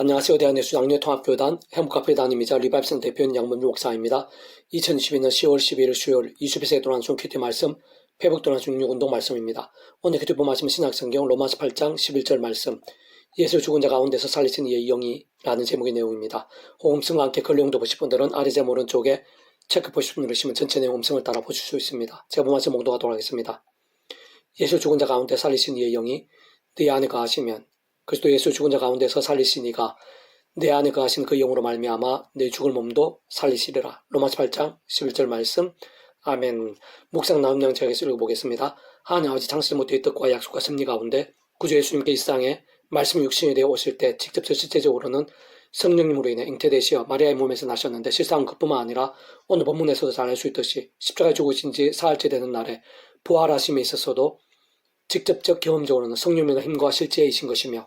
안녕하세요. 대한예수 양녀통합교단 행복카페 담임이자 리바입선 대표인 양문주 목사입니다. 2022년 10월 11일 수요일 21세기 도난중 큐티 말씀 회복 도난중 6운동 말씀입니다. 오늘 큐티보 말씀 신약성경 로마서 8장 11절 말씀 예수 죽은 자 가운데서 살리신 이의 영이 라는 제목의 내용입니다. 호음성과 함께 걸려용도 보실 분들은 아래 제 오른쪽에 체크 보시면 누르시면 전체 내용 음성을 따라 보실 수 있습니다. 제가 보면서 목도하도록 하겠습니다. 예수 죽은 자 가운데 살리신 이의 영이 네 안에 거하시면 그리스도 예수 죽은 자 가운데서 살리시니가 내 안에 거하신 그 영으로 말미암아 내 죽을 몸도 살리시리라. 로마서 8장 11절 말씀. 아멘. 묵상 나온 영 제가 읽어보겠습니다. 하나님 아버지 창세 못의 뜻과 약속과 섭리 가운데 구주 예수님께 이 세상에 말씀 육신이 되어 오실 때 직접 실제적으로는 성령님으로 인해 잉태되시어 마리아의 몸에서 나셨는데 실상은 그뿐만 아니라 오늘 본문에서도 잘 알 수 있듯이 십자가에 죽으신 지 사흘째 되는 날에 부활하심에 있어서도 직접적 경험적으로는 성령님의 힘과 실제이신 것이며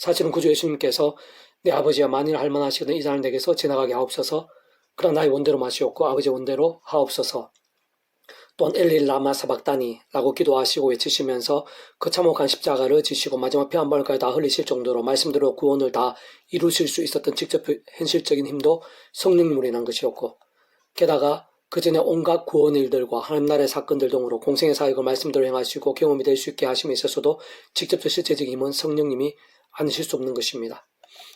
사실은 구주 예수님께서 내 아버지와 만일 할만하시거든 이 잔을 내게서 지나가게 하옵소서. 그러나 나의 원대로 마시옵고 아버지 원대로 하옵소서. 또한 엘릴 라마 사박다니 라고 기도하시고 외치시면서 그 참혹한 십자가를 지시고 마지막 피 한 방울까지 다 흘리실 정도로 말씀대로 구원을 다 이루실 수 있었던 직접 현실적인 힘도 성령님으로 인한 것이었고 게다가 그 전에 온갖 구원 일들과 하나님 나라의 사건들 등으로 공생의 사역을 말씀대로 행하시고 경험이 될 수 있게 하심에 있어서도 직접적 실제적인 힘은 성령님이 아니실 수 없는 것입니다.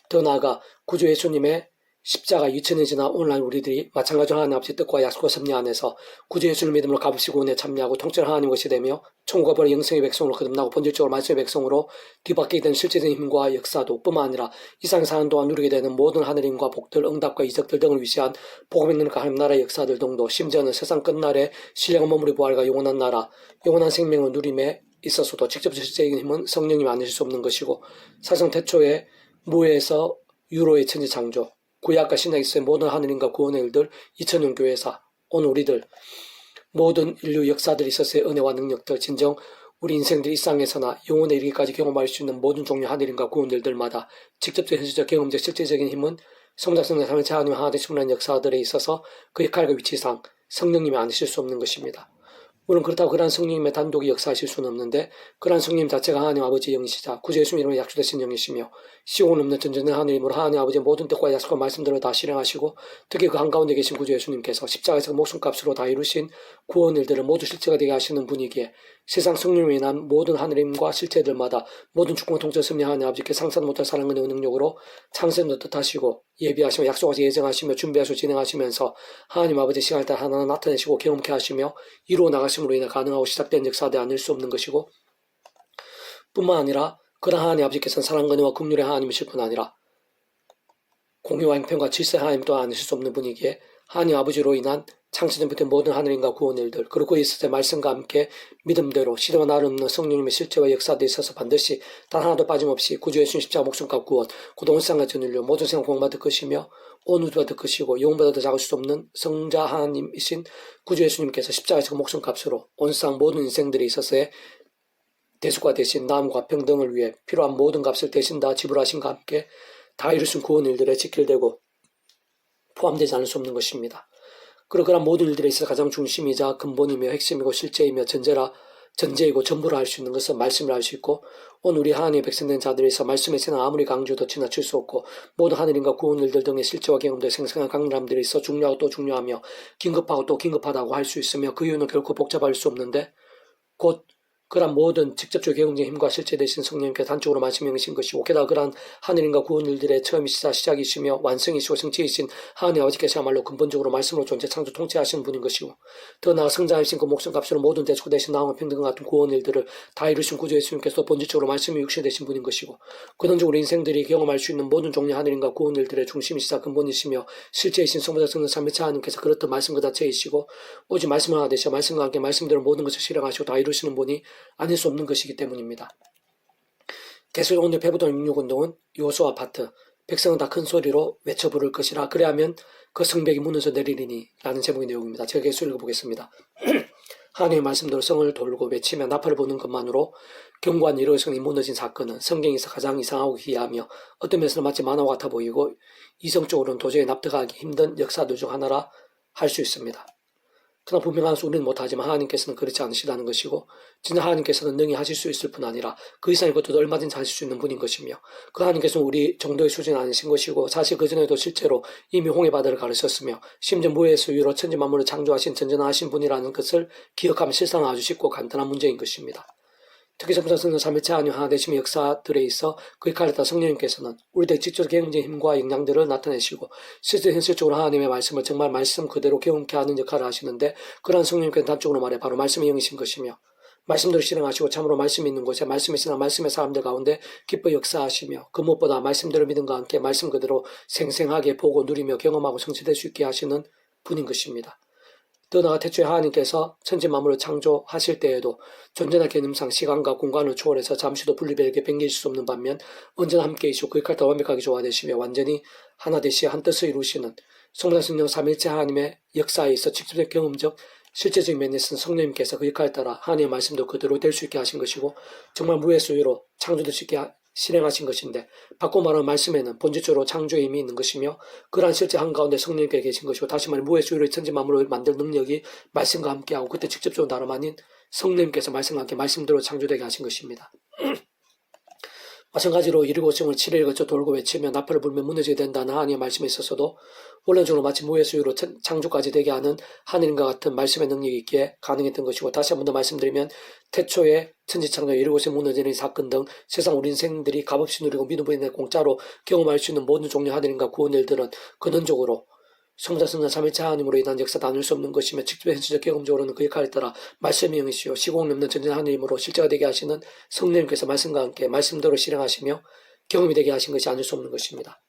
더 나아가 구주 예수님의 십자가 2000년 지나 오늘날 우리들이 마찬가지로 하나님 아버지 뜻과 약속과 섭리 안에서 구주 예수를 믿음으로 값으시고 은혜 참여하고 통째로 하나님 것이 되며 천국과 벌의 영생의 백성으로 거듭나고 본질적으로 말씀의 백성으로 뒤바뀌게 되는 실제적인 힘과 역사도 뿐만 아니라 이상의 사는 동안 누리게 되는 모든 하늘임과 복들, 응답과 이적들 등을 위시한 복음의 능력과 하나님 나라의 역사들 등도 심지어는 세상 끝날에 신령한 몸으로 부활과 영원한 나라, 영원한 생명을 누림에 있어서도 직접 실제적인 힘은 성령님이 아니실 수 없는 것이고 사상 태초에 무에서 유로의 천지 창조, 구약과 신약에 있어의 모든 하느님과 구원의 일들, 2000년 교회사, 오늘 우리들, 모든 인류 역사들이 있어서의 은혜와 능력들, 진정 우리 인생들 일상에서나 영혼에 이르기까지 경험할 수 있는 모든 종류 하늘인과 구원들마다 직접적 현실적 경험적 실제적인 힘은 성작성의 삶의 하나님 하나 되신 역사들에 있어서 그 역할과 위치상 성령님이 아니실 수 없는 것입니다. 물론 그렇다고 그러한 성령님의 단독이 역사하실 수는 없는데 그러한 성령 자체가 하나님 아버지의 영이시자 구주 예수 이름으로 약속되신 영이시며 시공을 없는 전전의 하나님으로 하나님 아버지의 모든 뜻과 약속과 말씀들을 다 실행하시고 특히 그 한가운데 계신 구주 예수님께서 십자가에서 목숨값으로 다 이루신 구원 일들을 모두 실제가 되게 하시는 분이기에 세상 성령으로 인한 모든 하늘임과 실체들마다 모든 축복과 통제 섭리 하나님 아버지께 상상 못할 사랑과 능력으로 창세도 뜻하시고 예비하시며 약속하시 예정하시며 준비하시고 진행하시면서 하나님 아버지 시간을 따라 하나하나 나타내시고 경험케 하시며 이루어 나가심으로 인해 가능하고 시작된 역사대 아닐 수 없는 것이고 뿐만 아니라 그러한 하나님 아버지께서는 사랑과 은혜와 긍휼의 하나님이실 뿐 아니라 공의와 행편과 질서 하나님 또한 아니실 수 없는 분이기에 하나님 아버지로 인한 창세전부터 모든 하늘인과 구원 일들 그리고 있을 말씀과 함께 믿음대로 시대와 나름없는 성령님의 실제와 역사도 있어서 반드시 단 하나도 빠짐없이 구주 예수님 십자가 목숨값 구원 고동 세상과 전인류 모든 생각 공받을 것이며 온 우주가 될 것이고 영보다 더 작을 수 없는 성자 하나님이신 구주 예수님께서 십자가에서 목숨값으로 온 세상 모든 인생들이 있어서의 대수가 되신 남과 평등을 위해 필요한 모든 값을 대신 다 지불하신과 함께 다 이루신 구원 일들에 지킬되고 포함되지 않을 수 없는 것입니다. 그런 모든 일들에 있어 가장 중심이자 근본이며 핵심이고 실제이며 전제라 전제이고 전부를 할수 있는 것은 말씀을 할수 있고 오늘 우리 하나님의 백성된 자들에서 말씀의 세는 아무리 강조도 지나칠 수 없고 모든 하늘인과 구원 일들 등의 실제와 경험들 생생한 강람들이 있어 중요하고 또 중요하며 긴급하고 또 긴급하다고 할 수 있으며 그 이유는 결코 복잡할 수 없는데 곧 그러한 모든 직접적 경험적 힘과 실제 되신 성령님께 단적으로 말씀하신 것이고 게다가 그러한 하늘인과 구원 일들의 처음이시자 시작이시며 완성이시고 성취이신 하나님 아버지께서야말로 근본적으로 말씀으로 존재 창조 통치하시는 분인 것이고 더 나아 성장하신 그 목숨 값으로 모든 대축 되신 나와 평등과 같은 구원 일들을 다 이루신 구주 예수님께서 본질적으로 말씀이 육신되신 분인 것이고 근원적으로 인생들이 경험할 수 있는 모든 종류 하늘인과 구원 일들의 중심이시자 근본이시며 실제이신 성부자 성령 삼위차 하나님께서 그렇듯 말씀 그 자체이시고 오직 말씀을 하나 되셔 말씀과 함께 말씀대로 모든 것을 실행하시고 다 이루시는 분이 아닐 수 없는 것이기 때문입니다. 계속 오늘 배부동 66운동은 요소와 파트, 백성은 다 큰 소리로 외쳐 부를 것이라 그래야면 그 성벽이 무너져 내리리니 라는 제목의 내용입니다. 제가 계속 읽어보겠습니다. 하나님의 말씀대로 성을 돌고 외치며 나팔을 보는 것만으로 경고한 일어성이 무너진 사건은 성경에서 가장 이상하고 희귀하며 어떤 면에서는 마치 만화 같아 보이고 이성적으로는 도저히 납득하기 힘든 역사들 중 하나라 할 수 있습니다. 그러나 분명한 수 우리는 못하지만 하나님께서는 그렇지 않으시다는 것이고 진짜 하나님께서는 능히 하실 수 있을 뿐 아니라 그 이상의 것도 얼마든지 하실 수 있는 분인 것이며 그 하나님께서는 우리 정도의 수준 아니신 것이고 사실 그전에도 실제로 이미 홍해 바다를 가르쳤으며 심지어 무의 수유로 천지 만물을 창조하신 전전하신 분이라는 것을 기억하면 실상 아주 쉽고 간단한 문제인 것입니다. 특히 점사 성령 삼일체 하나님 하나 되심의 역사들에 있어 그의 칼렸다 성령님께서는 우리들 직접 경험적인 힘과 영향들을 나타내시고 실제 현실적으로 하나님의 말씀을 정말 말씀 그대로 경험케 하는 역할을 하시는데 그러한 성령님께서 단적으로 말해 바로 말씀의 영이신 것이며 말씀대로 실행하시고 참으로 말씀이 있는 곳에 말씀이 있으나 말씀의 사람들 가운데 기뻐 역사하시며 그 무엇보다 말씀대로 믿음과 함께 말씀 그대로 생생하게 보고 누리며 경험하고 성취될 수 있게 하시는 분인 것입니다. 더 나아가 태초에 하나님께서 천지 만물을 창조하실 때에도 존재나 개념상 시간과 공간을 초월해서 잠시도 분리되게 변개일 수 없는 반면 언제나 함께이시고 그의 칼다 완벽하게 조화되시며 완전히 하나 되시 한 뜻을 이루시는 성자 성령 삼일체 하나님의 역사에 있어 직접적 경험적 실제적인 면에서는 성령님께서 그 역할에 따라 하나님의 말씀도 그대로 될 수 있게 하신 것이고 정말 무의 수유로 창조될 수 있게 실행하신 것인데 바꿔 말하는 말씀에는 본질적으로 창조의 힘이 있는 것이며 그러한 실제 한가운데 성령께 계신 것이고 다시 말해 무의 수유를 천지 만물을 만들 능력이 말씀과 함께하고 그때 직접적으로 다름 아닌 성령님께서 말씀과 함께 말씀대로 창조되게 하신 것입니다. 마찬가지로 일곱 시을 7일 거쳐 돌고 외치며 나팔을 불며 무너지게 된다는 하나님의 말씀에 있어서도 원론적으로 마치 무의 수유로 창조까지 되게 하는 하느님과 같은 말씀의 능력이 있기에 가능했던 것이고 다시 한 번 더 말씀드리면 태초에 천지창조 일곱 시 무너지는 사건 등 세상 우리 인생들이 값없이 누리고 믿음으로 인해 공짜로 경험할 수 있는 모든 종류의 하느님과 구원 일들은 근원적으로 성자 삼일체 하나님으로 인한 역사 나눌 수 없는 것이며 직접 현실적 경험적으로는 그 역할에 따라 말씀의 영이시요 시공 넘는 전전 하나님으로 실제가 되게 하시는 성령님께서 말씀과 함께 말씀대로 실행하시며 경험이 되게 하신 것이 아닐 수 없는 것입니다.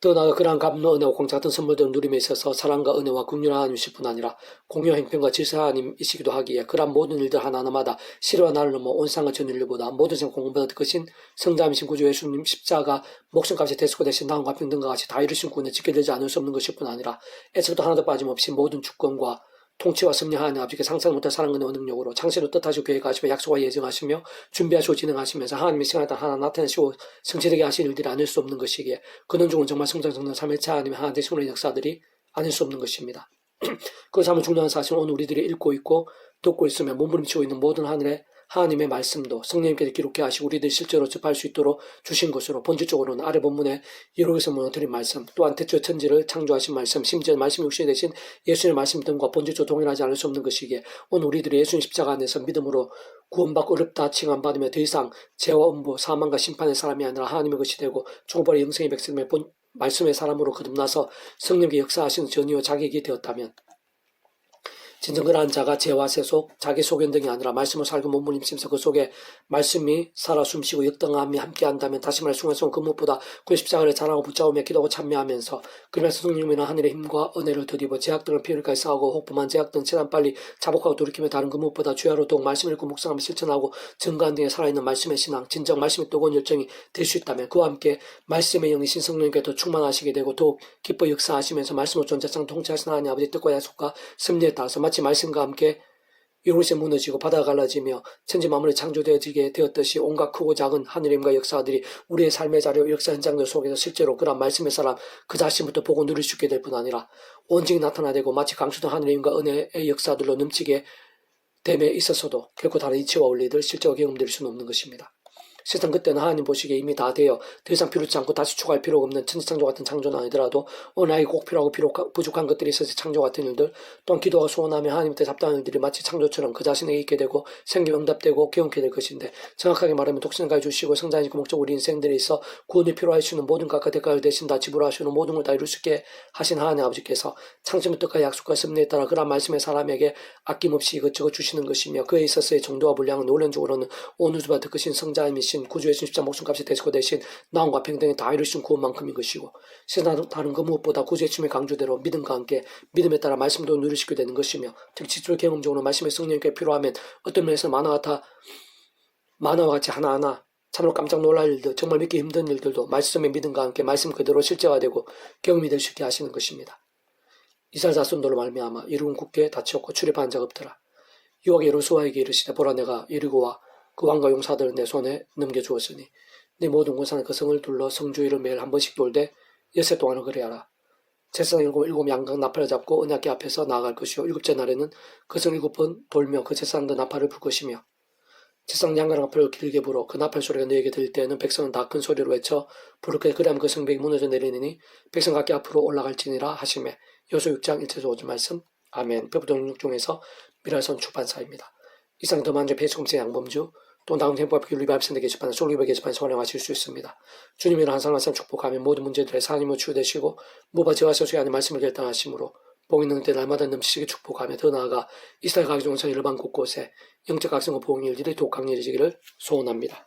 더 나아가 그러한 감로 은혜와 공짜 같은 선물들을 누림에 있어서 사랑과 은혜와 국률 하나님이실 뿐 아니라 공유 행편과 질서 하나님이시기도 하기에 그러한 모든 일들 하나하나마다 실화와 나를 넘어 온상과 전 인류보다 모든 생 공보다 더 크신 성자이신 구주 예수님 십자가 목숨값이 대수고 대신 나음과 평등과 같이 다 이루신 구원을 지켜 들지 않을 수 없는 것일 뿐 아니라 애초부터 하나도 빠짐없이 모든 주권과 통치와 섭리하는 아버지께 상상 못할 사랑과 능력으로 창세로 뜻하시고 계획 하시며 약속과 예정하시며 준비하시고 진행하시면서 하나님의 시간에 하나 나타내시고 성취되게 하신 일들이 아닐 수 없는 것이기에 근원적으로 정말 성장 성장 3일차 하나님의 하나 되심으로 역사들이 아닐 수 없는 것입니다. 그것을 한번 중요한 사실은 오늘 우리들이 읽고 있고 듣고 있으며 몸부림치고 있는 모든 하늘의 하나님의 말씀도 성령님께서 기록해 하시고 우리들이 실제로 접할 수 있도록 주신 것으로 본질적으로는 아래 본문에 이로에서 무너뜨린 말씀 또한 태초 천지를 창조하신 말씀 심지어 말씀 육신이 되신 예수님의 말씀 등과 본질적으로 동일하지 않을 수 없는 것이기에 오늘 우리들이 예수님 십자가 안에서 믿음으로 구원받고 어렵다 칭함받으며 더 이상 죄와 음부 사망과 심판의 사람이 아니라 하나님의 것이 되고 죽어버린 영생의 백성의 본 말씀의 사람으로 거듭나서 성령께 역사하시는 전이요 자격이 되었다면 진정 그러한 자가 죄와 세속, 자기 소견 등이 아니라 말씀을 살고 몸을 힘쓰면서 그 속에 말씀이 살아 숨쉬고 역등함이 함께한다면 다시 말해 순간순간 그 무엇보다 그 십자가를 자랑하고 붙잡으며 기도하고 참여하면서 그러면서 성령이나 하늘의 힘과 은혜를 드리고 제약 등을 피해를까지 싸우고 혹부만 제약 등 최대한 빨리 자복하고 돌이키며 다른 그 무엇보다 주야로 더욱 말씀을 읽고 묵상하며 실천하고 증거한 등에 살아있는 말씀의 신앙 진정 말씀의 뜨거운 열정이 될 수 있다면 그와 함께 말씀의 영이 신 성령께 더 충만하시게 되고 더욱 기뻐 역사하시면서 말씀을 존재상 통치하신 하나님 아버지 뜻과 약속과 섭리에 따라서 마치 말씀과 함께 이곳이 무너지고 바다가 갈라지며 천지 만물이 창조되어지게 되었듯이 온갖 크고 작은 하늘임과 역사들이 우리의 삶의 자료 역사 현장들 속에서 실제로 그런 말씀의 사람 그 자신부터 보고 누릴 수 있게 될 뿐 아니라 온전히 나타나되고 마치 강수된 하늘임과 은혜의 역사들로 넘치게 됨에 있어서도 결코 다른 이치와 원리들 실제와 경험될 수는 없는 것입니다. 세상 그때는 하나님 보시기에 이미 다 되어 더 이상 필요치 않고 다시 추가할 필요가 없는 천지창조 같은 창조는 아니더라도 오늘 나에게 꼭 필요하고 필요 부족한 것들이 있어서 창조 같은 일들 또한 기도가 소원하며 하나님께 답답한 일들이 마치 창조처럼 그 자신에게 있게 되고 생기 응답되고 경험케 될 것인데 정확하게 말하면 독신을 주시고 성장이고 목적 우리 인생들에 있어 구원이 필요하시는 모든 각각 대가를 대신 다 지불하시는 모든 걸 다 이룰 수 있게 하신 하나님 아버지께서 창조부터까지 약속과 섭리에 따라 그런 말씀의 사람에게 아낌없이 이것저것 주시는 것이며 그에 있어서의 정도와 분량은 논론적으로는 더 크신 성자이신 구주의 십자 목숨값이 대시고 대신 나음과 평등에 다 이루신 구원만큼인 것이고 세상 다른 그 무엇보다 구주의 춤의 강조대로 믿음과 함께 믿음에 따라 말씀도 누리시게 되는 것이며 특히 지출 경험적으로 말씀의 성령께 필요하면 어떤 면에서 만화 같아 만화와 같이 하나하나 참으로 깜짝 놀랄 일들, 정말 믿기 힘든 일들도 말씀의 믿음과 함께 말씀 그대로 실제화되고 경험이 될 수 있게 하시는 것입니다. 이스라엘 자손들로 말미암아 이루은 국회에 다치었고 출입한 자가 없더라. 유혹 예루수아에게 이르시되 보라 내가 이르고와 그 왕과 용사들을 내 손에 넘겨주었으니 내 모든 군사는 그 성을 둘러 성주위를 매일 한 번씩 돌되 여세 동안을 그래하라. 제사장 일곱 일곱 양각 나팔을 잡고 언약궤 앞에서 나아갈 것이요 일곱째 날에는 그것을 일곱 번 돌며 그 제사장도 나팔을 불 것이며 제사장 양각 나팔을 길게 불어 그 나팔 소리가 너에게 들릴 때에는 백성은 다 큰 소리로 외쳐 부르게 그리하면 그 성벽이 무너져 내리니 백성 각기 앞으로 올라갈지니라 하시매 여수 6장 1절에서 5절 말씀 아멘 배부동 6중에서 미랄선 출판사입니다. 이상 더 많은 배수금세 양범주 또 다음 tempo법규 리바입센터 게시판 솔리버 게시판에서 활용하실 수 있습니다. 주님이로 항상 항상 축복하며 모든 문제들의 사님을 치유되시고 무바지와 서수의 안에 말씀을 결단하심으로 복 있는 때 날마다 넘치게 축복하며 더 나아가 이스라엘 각종 선 일반 곳곳에 영적 각성과 복의 일들이 독 강렬해지기를 소원합니다.